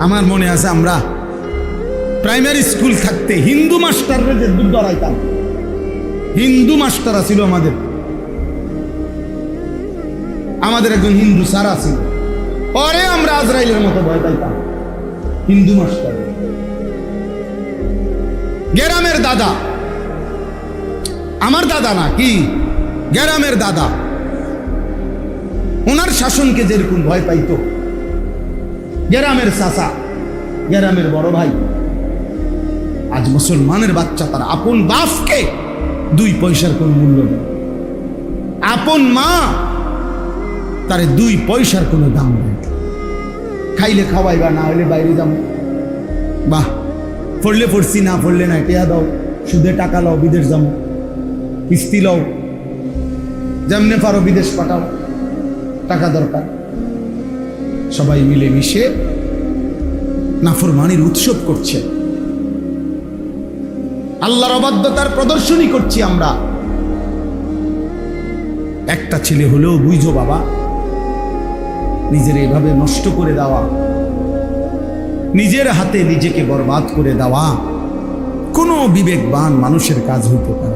আমার মনে আছে আমরা প্রাইমারি স্কুল থাকতে হিন্দু মাস্টাররা যে দুধ ডরাইতাম হিন্দু মাস্টার ছিল আমাদের। আমাদের একজন হিন্দু স্যার আছিল। পরে আমরা আজরাইলের মতো ভয় পাইতাম। হিন্দু মাস্টার। গ্রামের দাদা। আমার দাদা না, কি? গ্রামের দাদা। ওনার শাসনকে যেরকম ভয় পাইতো গ্রামের চাচা, গেরামের বড় ভাই। আজ মুসলমানের বাচ্চা, তার আপন বাপকে দুই পয়সার কোন মূল্য নেই। আপন মা, তার দুই পয়সার কোনো দাম নেই। খাইলে খাওয়াই বা না হলে বাইরে যাব। বাহ পড়লে পড়ছি না পড়লে না টেয়া দাও। সুদে টাকা লাও, বিদেশ যাব। কিস্তি লও। যেমনে পারো বিদেশ পাঠাও। টাকা দরকার। সবাই মিলে মিশে নাফরমানির উৎসব করছে আল্লাহর অবাধ্যতার প্রদর্শনী করছি আমরা একটা ছেলে হলেও বুঝো বাবা, নিজের এভাবে নষ্ট করে দেওয়া, নিজের হাতে নিজেকে বরবাদ করে দেওয়া, কোনো বিবেকবান মানুষের কাজ হইতে পারে।